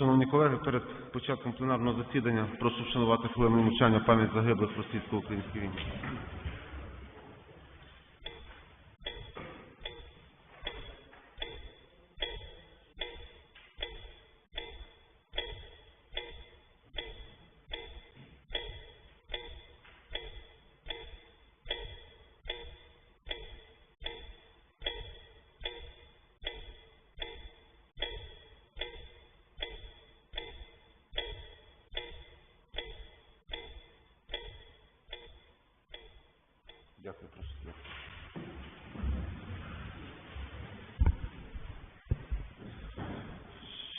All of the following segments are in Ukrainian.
Шановні колеги, перед початком пленарного засідання прошу вшанувати хвилиною мовчання пам'ять загиблих російсько-українській війні.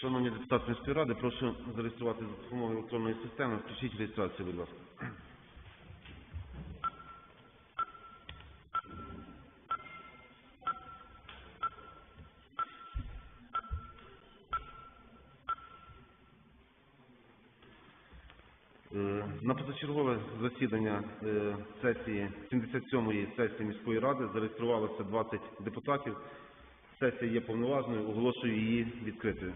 Шановні депутати міської ради, прошу зареєструвати за допомогою електронної системи. Включіть реєстрацію, будь ласка. На позачергове засідання е, сесії 77-ї сесії міської ради зареєструвалося 20 депутатів. Сесія є повноважною, оголошую її відкритою.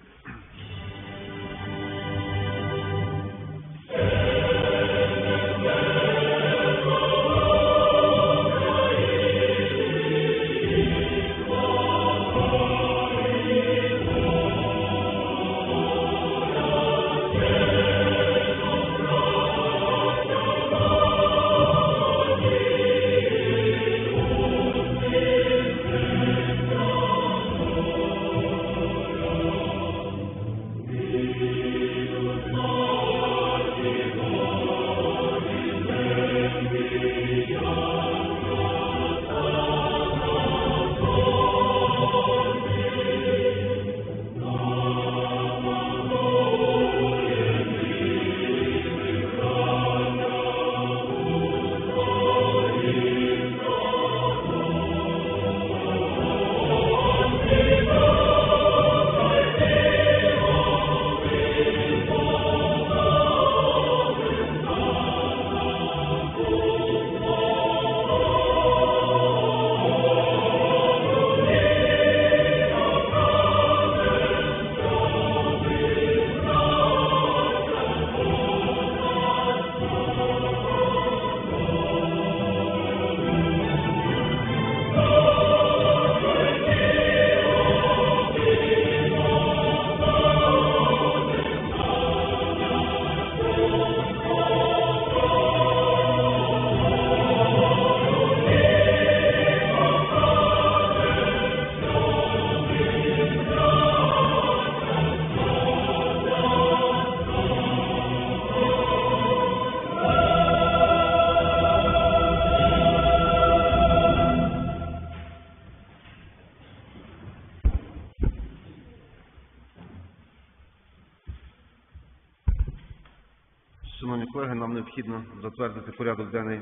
Необхідно затвердити порядок денний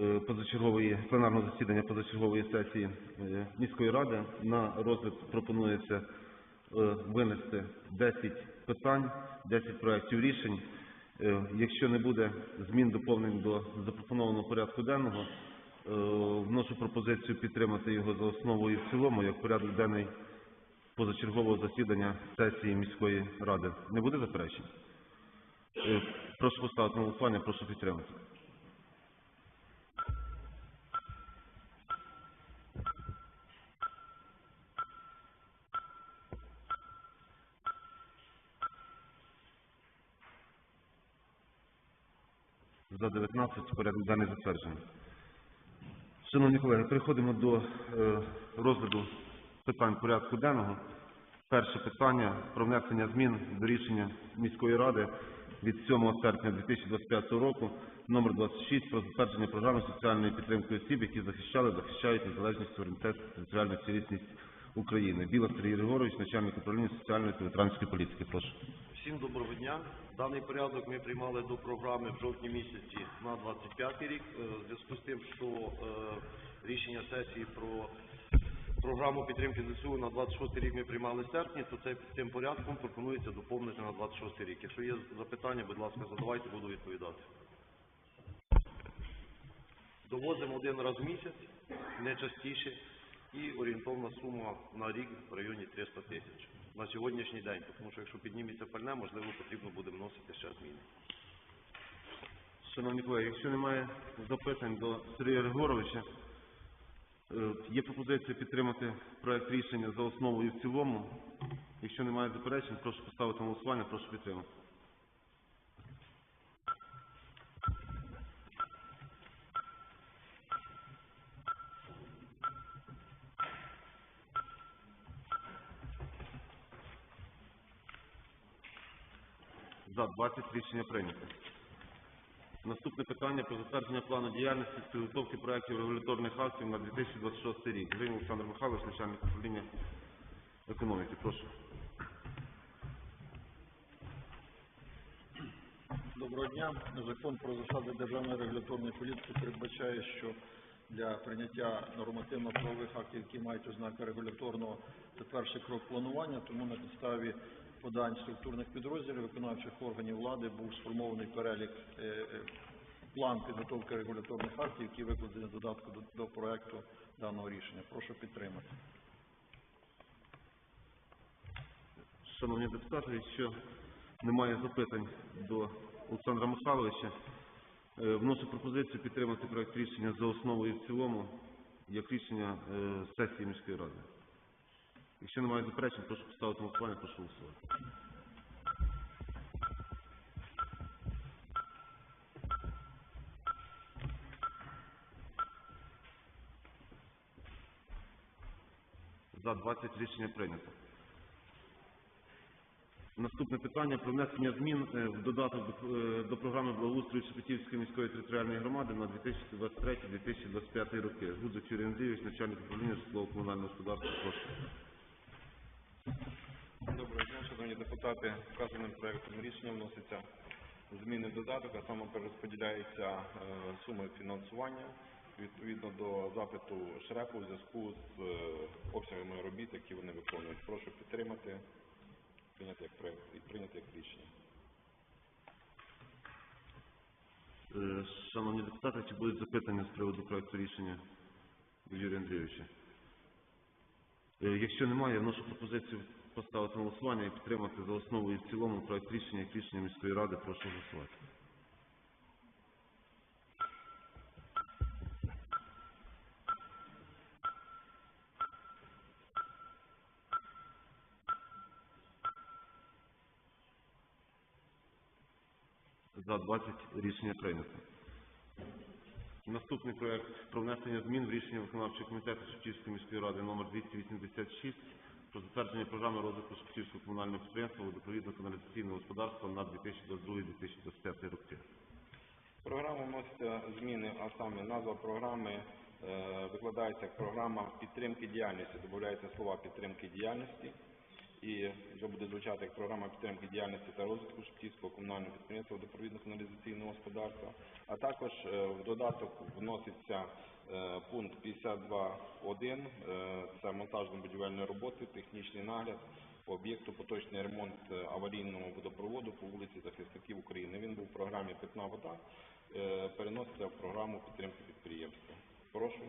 е, позачергової пленарного засідання позачергової сесії е, міської ради. На розгляд пропонується е, винести 10 питань, 10 проєктів рішень. Якщо не буде змін доповнень до запропонованого порядку денного, вношу пропозицію підтримати його за основу і в цілому як порядок денний позачергового засідання сесії міської ради. Не буде заперечень? Прошу поставити на голосування, прошу підтримати. За 19 порядок денний затверджений. Шановні колеги, переходимо до е, розгляду питань порядку денного. Перше питання про внесення змін до рішення міської ради від 7 серпня 2025 року номер 26 про затвердження програми соціальної підтримки осіб, які захищали, захищають незалежність, суверенітет, територіальну цілісність України. Біла Сергій Григорович, начальник управління соціальної та ветеранської політики. Прошу. Всім доброго дня. Даний порядок ми приймали до програми в жовтні місяці на 25 рік. Е, В зв'язку з тим, що е, рішення сесії про програму підтримки ЗСУ на 26 рік ми приймали в серпні, то цей цим порядком пропонується доповнити на 26 рік. Якщо є запитання, будь ласка, задавайте, буду відповідати. Довозимо один раз в місяць, не частіше, і орієнтовна сума на рік в районі 300 тисяч. на сьогоднішній день, тому що якщо підніметься пальне, можливо, потрібно буде вносити ще зміни. Шановні колеги, якщо немає запитань до Сергія Григоровича, є пропозиція підтримати проект рішення за основу і в цілому. Якщо немає заперечень, прошу поставити голосування, прошу підтримати. За 20 рішення прийнято. Наступне питання про затвердження плану діяльності з підготовки проєктів регуляторних актів на 2026 рік. Гринь Олександр Михайлович, начальник управління економіки. Прошу. Доброго дня. Закон про засади державної регуляторної політики передбачає, що для прийняття нормативно-правових актів, які мають ознаки регуляторного, це перший крок планування, тому на підставі подань структурних підрозділів виконавчих органів влади був сформований перелік е, е, план підготовки регуляторних актів, які викладені додатку до, проекту даного рішення. Прошу підтримати. Шановні депутати, якщо немає запитань до Олександра Михайловича, е, вношу пропозицію підтримати проект рішення за основу і в цілому, як рішення сесії міської ради. Якщо немає заперечень, прошу поставити голосування, прошу голосувати. За 20 рішення прийнято. Наступне питання про внесення змін е, в додаток до, е, програми благоустрою Шепетівської міської територіальної громади на 2023-2025 роки. Гудзик Юрій Андрійович, начальник управління житлово-комунального господарства. Прошу. Доброго дня, шановні депутати. Вказаним проектом рішення вносяться зміни в додаток, а саме перерозподіляються е, суми фінансування відповідно до запиту ШРЕПу в зв'язку з е, обсягами робіт, які вони виконують. Прошу підтримати, прийняти як проект і прийняти як рішення. Е, Шановні депутати, чи будуть запитання з приводу проекту рішення Юрія Андрійовича? Е, Якщо немає, я вношу пропозицію поставити на голосування і підтримати за основу і в цілому проект рішення як рішення міської ради. Прошу голосувати. За 20 рішення прийнято. Наступний проект про внесення змін в рішення виконавчого комітету Шептівської міської ради номер 286 про затвердження програми розвитку Шептівського комунального підприємства водопровідно-каналізаційного господарства на 2022-2025 роки. В програму вносяться зміни, а саме назва програми е, викладається як програма підтримки діяльності, додається слова підтримки діяльності і вже буде звучати як програма підтримки діяльності та розвитку Шептівського комунального підприємства водопровідно-каналізаційного господарства. А також е, в додаток вноситься е, пункт 52.1, е, це монтажно-будівельні роботи, технічний нагляд по об'єкту поточний ремонт аварійного водопроводу по вулиці Захисників України. Він був в програмі Питна вода, переноситься в програму підтримки підприємства. Прошу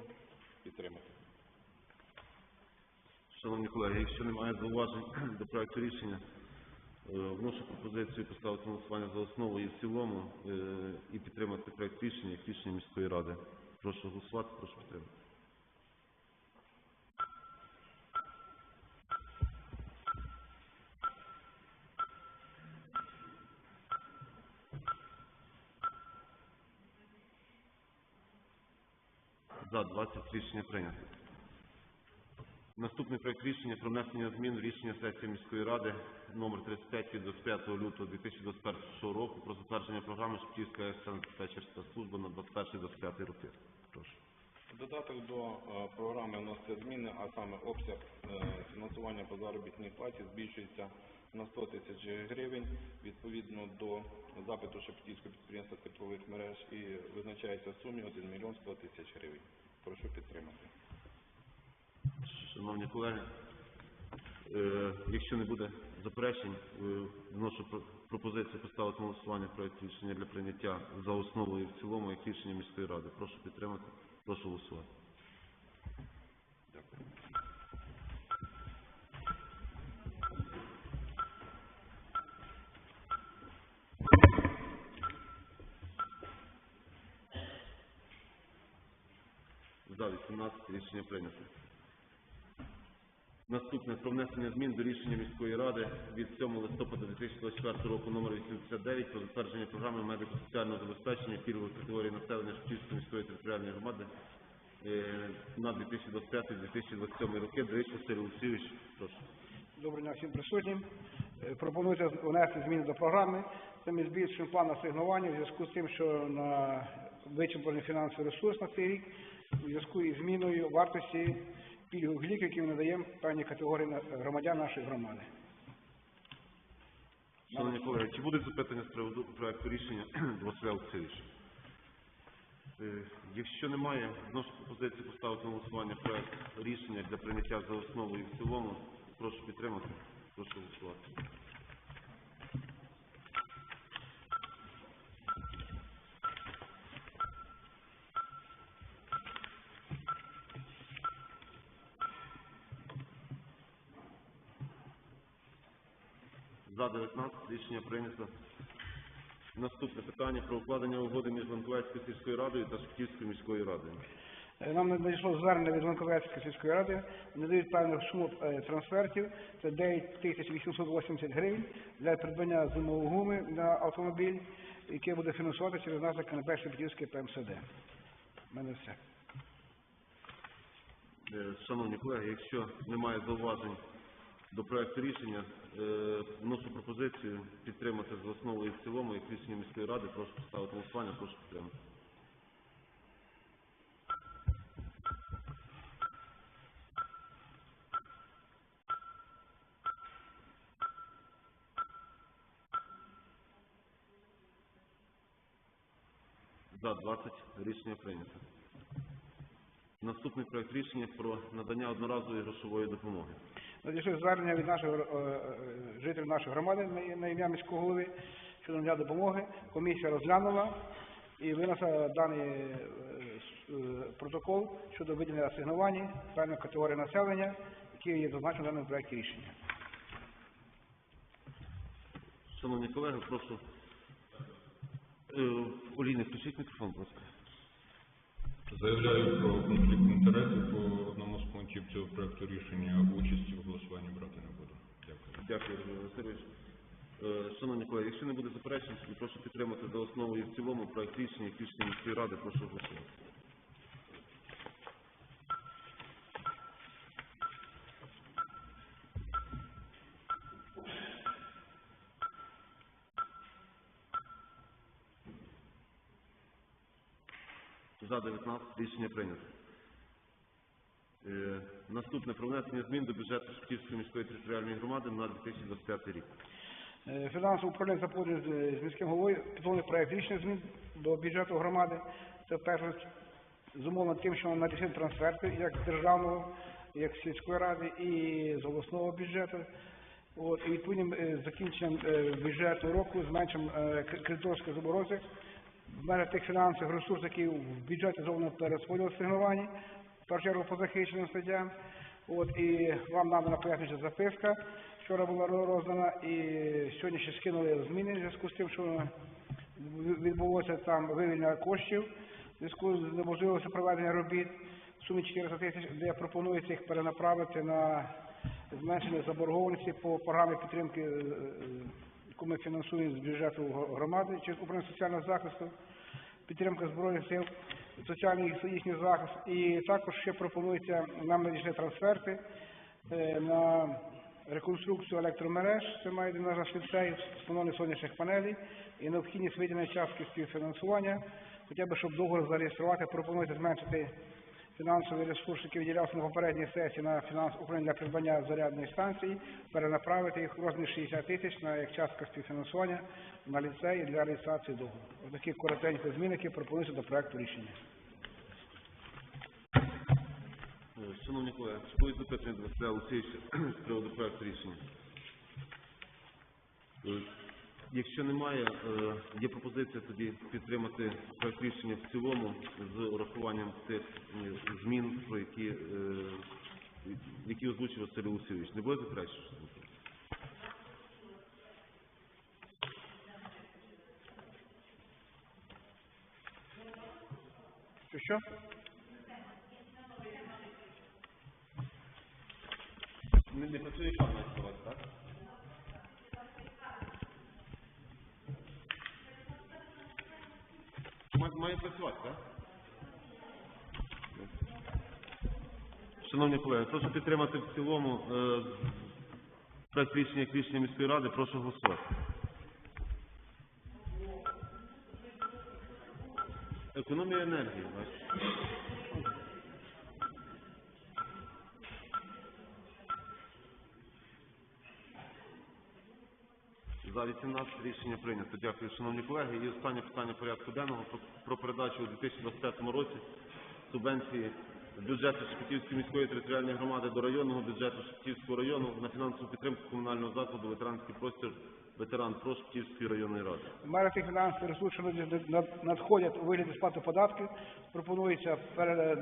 підтримати. Шановні колеги, якщо немає зауважень до проекту рішення, е, вношу пропозицію поставити голосування за основу і в цілому е, і підтримати проект рішення як рішення міської ради. Прошу голосувати, прошу підтримати. За 20 рішення прийнято. Наступний проект рішення про внесення змін рішення сесії міської ради номер 35 від 25 лютого 2021 року про затвердження програми Шептівська диспетчерська служба на 21-25 роки. Прошу. Додаток до е, програми вносяться зміни, а саме обсяг е, фінансування по заробітній платі збільшується на 100 тисяч гривень відповідно до запиту Шептівського підприємства теплових мереж і визначається в сумі 1 мільйон 100 тисяч гривень. Прошу підтримати. Шановні колеги, е, якщо не буде заперечень, е, вношу пропозицію поставити на голосування проєкт рішення для прийняття за основу і в цілому як рішення міської ради. Прошу підтримати, прошу голосувати. Дякую. За 18 рішення прийнято. Наступне про внесення змін до рішення міської ради від 7 листопада 2024 року номер 89 про затвердження програми медико-соціального забезпечення пільгових категорій населення Шевченської міської територіальної громади е, на 2025-2027 роки. Дрич Василь Олексійович, прошу. Доброго дня всім присутнім. Е, Пропонується внести зміни до програми. Це ми збільшуємо план асигнування в зв'язку з тим, що на вичерпаний фінансовий ресурс на цей рік у зв'язку із зміною вартості пільгових ліків, які ми надаємо певні категорії громадян нашої громади. Шановні колеги, чи будуть запитання з приводу проекту рішення Василя Олексійовича? Якщо немає, вношу пропозицію поставити на голосування проект рішення для прийняття за основу і в цілому. Прошу підтримати. Прошу голосувати. За 19 рішення прийнято. Наступне питання про укладення угоди між Ланковецькою сільською радою та Шептівською міською радою. Е, Нам надійшло звернення від Ланковецької сільської ради, надають певну суму е, трансфертів, це 9 тисяч 880 гривень для придбання зимової гуми на автомобіль, яке буде фінансувати через наше КНП Шепетівське ПМСД. У мене все. Е, Шановні колеги, якщо немає зауважень до проекту рішення, вношу пропозицію підтримати за основу і в цілому, як рішення міської ради. Прошу поставити голосування, прошу підтримати. За 20 рішення прийнято. Наступний проект рішення про надання одноразової грошової допомоги. Надійшли звернення від нашого е, е, жителів нашої громади на, на ім'я міського голови щодо надання допомоги. Комісія розглянула і винесла даний е, е, протокол щодо виділення асигнувань певної категорії населення, які є зазначені в даному проекті рішення. Шановні колеги, прошу. Оліни, включіть мікрофон, будь ласка. Заявляю про конфлікт інтересів пунктів цього проекту рішення. Участі в голосуванні брати не буду. Дякую. Дякую, Володимир Васильович. Е, Шановні колеги, якщо не буде заперечень, тоді прошу підтримати за основу і в цілому проект рішення, як рішення міської ради, прошу голосувати. За 19 рішення прийнято. Е, Наступне про внесення змін до бюджету Шептівської міської територіальної громади на 2025 рік. Е, Фінансове управління заповнює з- міським головою підготовлений проект рішення змін до бюджету громади. Це перше зумовлено тим, що надійшли трансферти як з державного, як з сільської ради і з обласного бюджету. От, і відповідним е, закінченням бюджету року зменшимо кредиторські заборози в межах тих фінансових ресурсів, які в бюджеті зроблено перерозподіл асигнувань, в по захищеним статтям. От, і вам надана пояснююча записка, вчора була роздана, і сьогодні ще скинули зміни в зв'язку з тим, що відбулося там вивільнення коштів в зв'язку з неможливістю проведення робіт в сумі 400 тисяч, де пропонується їх перенаправити на зменшення заборгованості по програмі підтримки, е, е, яку ми фінансуємо з бюджету громади через управління соціального захисту, підтримка збройних сил, соціальний і їхній захист. І також ще пропонується нам надійшли трансферти е, на реконструкцію електромереж, це має на ліцей, встановлення сонячних панелей і необхідність виділення частки співфінансування, хоча б щоб договор зареєструвати, пропонується зменшити фінансовий ресурс, який виділявся на попередній сесії на фінанс управління для придбання зарядної станції, перенаправити їх в розмір 60 тисяч на як частка співфінансування на ліцеї для реєстрації договору. Ось такі коротенькі зміни, які пропонуються до проекту рішення. Е, Шановні колеги, чи будуть запитання до Василя Олексійовича з приводу проекту рішення? Якщо немає, е, є пропозиція тоді підтримати проект рішення в цілому з урахуванням тих е, змін, про які е, які озвучив Василь Усійович. Не буде краще, Що що? Не, працює камера, так? Має, працювати, так? Шановні колеги, прошу підтримати в цілому е, проект рішення рішення міської ради, прошу голосувати. Економія енергії, бачите. За 18 рішення прийнято. Дякую, шановні колеги. І останнє питання порядку денного про, передачу у 2025 році субвенції бюджету Шепетівської міської територіальної громади до районного бюджету Шепетівського району на фінансову підтримку комунального закладу ветеранський простір ветеран ПРО Шепетівської районної ради. Що над- над- надходять у вигляді сплати податків, пропонується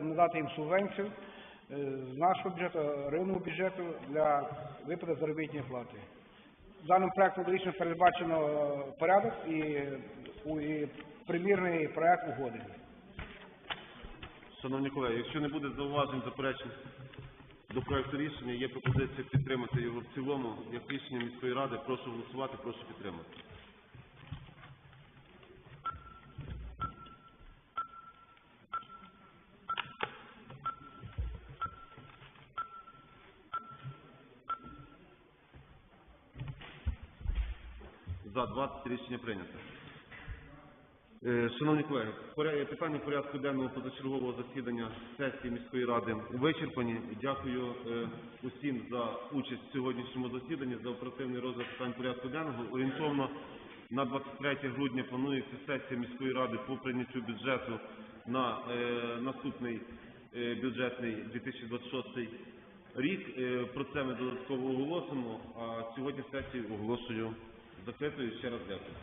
надати їм субвенцію е, з нашого бюджету, районного бюджету для виплати заробітної плати. Даним проектом рішення передбачено е, порядок і, і примірний проект угоди. Шановні колеги, якщо не буде зауважень, заперечень до проекту рішення, є пропозиція підтримати його в цілому як рішення міської ради. Прошу голосувати, прошу підтримати. За 20 рішення прийнято. Е, Шановні колеги, питання порядку денного позачергового засідання сесії міської ради вичерпані. Дякую е, усім за участь в сьогоднішньому засіданні, за оперативний розгляд питань порядку денного. Орієнтовно на 23 грудня планується сесія міської ради по прийняттю бюджету на е, наступний е, бюджетний 2026 рік. Е, Про це ми додатково оголосимо. А сьогодні сесію оголошую закритою. Ще раз дякую.